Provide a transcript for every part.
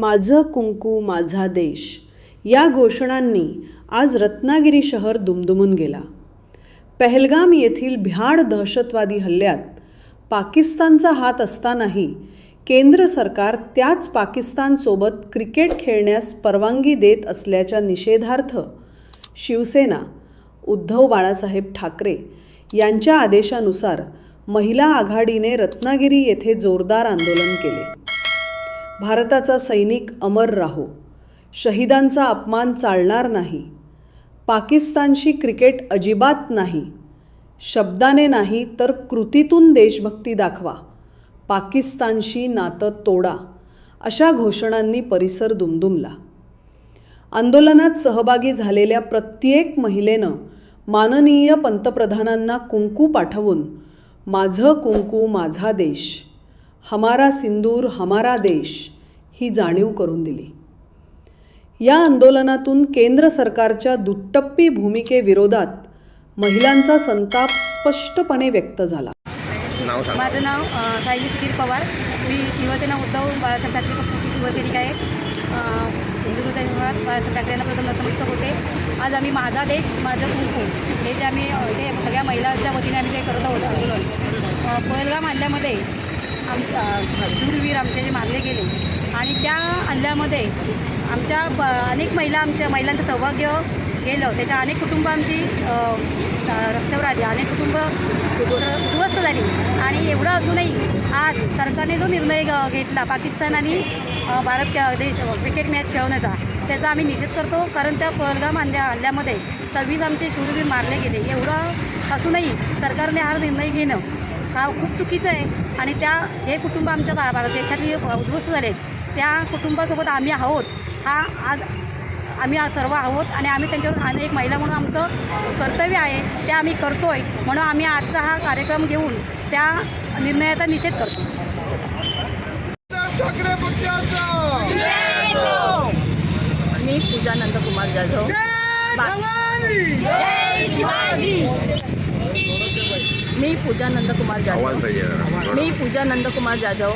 माझं कुंकू माझा देश. या घोषणांनी आज रत्नागिरी शहर दुमदुमून गेला. पहलगाम येथील भ्याड दहशतवादी हल्ल्यात पाकिस्तानचा हात असतानाही केंद्र सरकार त्याच पाकिस्तानसोबत क्रिकेट खेळण्यास परवानगी देत असल्याच्या निषेधार्थ शिवसेना उद्धव बाळासाहेब ठाकरे यांच्या आदेशानुसार महिला आघाडीने रत्नागिरी येथे जोरदार आंदोलन केले. भारताचा सैनिक अमर राहो. शहीदांचा अपमान चालणार नाही. पाकिस्तानशी क्रिकेट अजिबात नाही. शब्दाने नाही तर कृतीतून देशभक्ती दाखवा. पाकिस्तानशी नातं तोडा. अशा घोषणांनी परिसर दुमदुमला. आंदोलनात सहभागी झालेल्या प्रत्येक महिलेनं माननीय पंतप्रधानांना कुंकू पाठवून माझं कुंकू माझा देश. हमारा सिंदूर हमारा देश ही जाणीव करून दिली. या आंदोलनातून केंद्र सरकारच्या दुट्टप्पी भूमिकेविरोधात महिलांचा संताप स्पष्टपणे व्यक्त झाला. माझं नाव सायली सुधीर पवार. मी शिवसेना उद्धव बाळासाहेब ठाकरे पक्षाची शिवसैनिक आहे. हिंदू विभागात बाळासाहेब ठाकरे यांना प्रथम नतमस्तक होते. आज आम्ही माझा देश माझं कुंकू हे जे आम्ही जे सगळ्या महिलांच्या वतीने आम्ही ते करत आहोत आंदोलन पहलगाम हल्ल्यामध्ये आमचा शूरवीर आमचे जे मारले गेले. आणि त्या हल्ल्यामध्ये आमच्या ब अनेक महिला आमच्या महिलांचं सौभाग्य गेलं. त्याच्या अनेक कुटुंब आमची रस्त्यावर आली. अनेक कुटुंब उद्ध्वस्त झाली. आणि एवढं अजूनही आज सरकारने जो निर्णय घेतला पाकिस्तान आणि भारत क- देश क्रिकेट मॅच खेळवण्याचा त्याचा आम्ही निषेध करतो. कारण त्या पहलगाम हल्ल्या हल्ल्यामध्ये सव्वीस आमचे शूरवीर मारले गेले. एवढं असूनही सरकारने हा निर्णय घेणं हा खूप चुकीचं आहे. आणि त्या जे कुटुंब आमच्या भा- भारत देशातली उद्ध्वस्त झाले त्या कुटुंबासोबत आम्ही आहोत. हा आज आम्ही सर्व आहोत आणि आम्ही त्यांच्यावर आणि एक महिला म्हणून आमचं कर्तव्य आहे ते आम्ही करतोय. म्हणून आम्ही आजचा हा कार्यक्रम घेऊन त्या निर्णयाचा निषेध करतो. मी पूजा नंदकुमार जाधव. मी पूजा नंदकुमार जरा. मी पूजा नंदकुमार जाधव.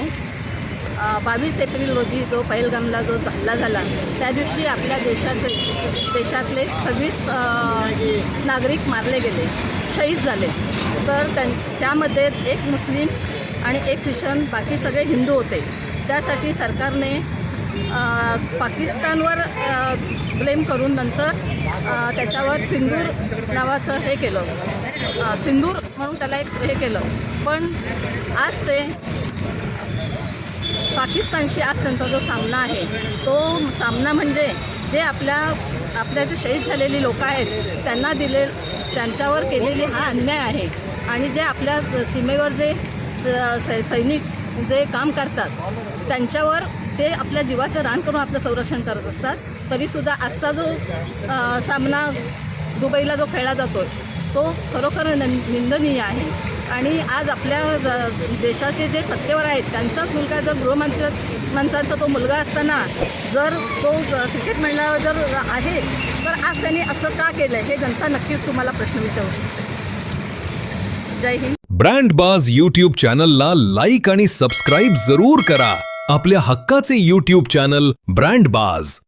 बावीस एप्रिल रोजी जो पहिलगामला जो हल्ला झाला त्या दिवशी आपल्या देशाचे देशातले सव्वीस नागरिक मारले गेले शहीद झाले. तर त्यां त्यामध्ये एक मुस्लिम आणि एक ख्रिश्चन बाकी सगळे हिंदू होते. त्यासाठी सरकारने पाकिस्तानवर ब्लेम करून नंतर त्याच्यावर सिंदूर नावाचं हे केलं. सिंदूर म्हणून त्याला एक हे केलं. पण आज ते पाकिस्तानशी आज त्यांचा जो सामना आहे तो सामना म्हणजे जे आपल्या आपल्या जे शहीद झालेली लोक आहेत त्यांना दिले त्यांच्यावर केलेली हा अन्याय आहे. आणि जे आपल्या सीमेवर जे सै सैनिक जे काम करतात त्यांच्यावर ते आपल्या जीवाचं रान करून आपलं संरक्षण करत असतात. तरीसुद्धा आजचा जो आ, सामना दुबईला जो खेळला जातो तो खरोखर न निंदनीय आहे. आणि आज आपल्या देशाचे जे सत्तेवर आहेत त्यांचाच मुलगा जर गृहमंत्री मंत्र्यांचा तो मुलगा असताना जर तो क्रिकेट मंडळावर जर आहे तर आज त्यांनी असं का केलं हे जनता नक्कीच तुम्हाला प्रश्न विचारू शकते. जय हिंद. ब्रँड बाज यूट्यूब चॅनलला लाईक आणि सबस्क्राईब जरूर करा. आपल्या हक्काचे यूट्यूब चॅनल ब्रँड बाज.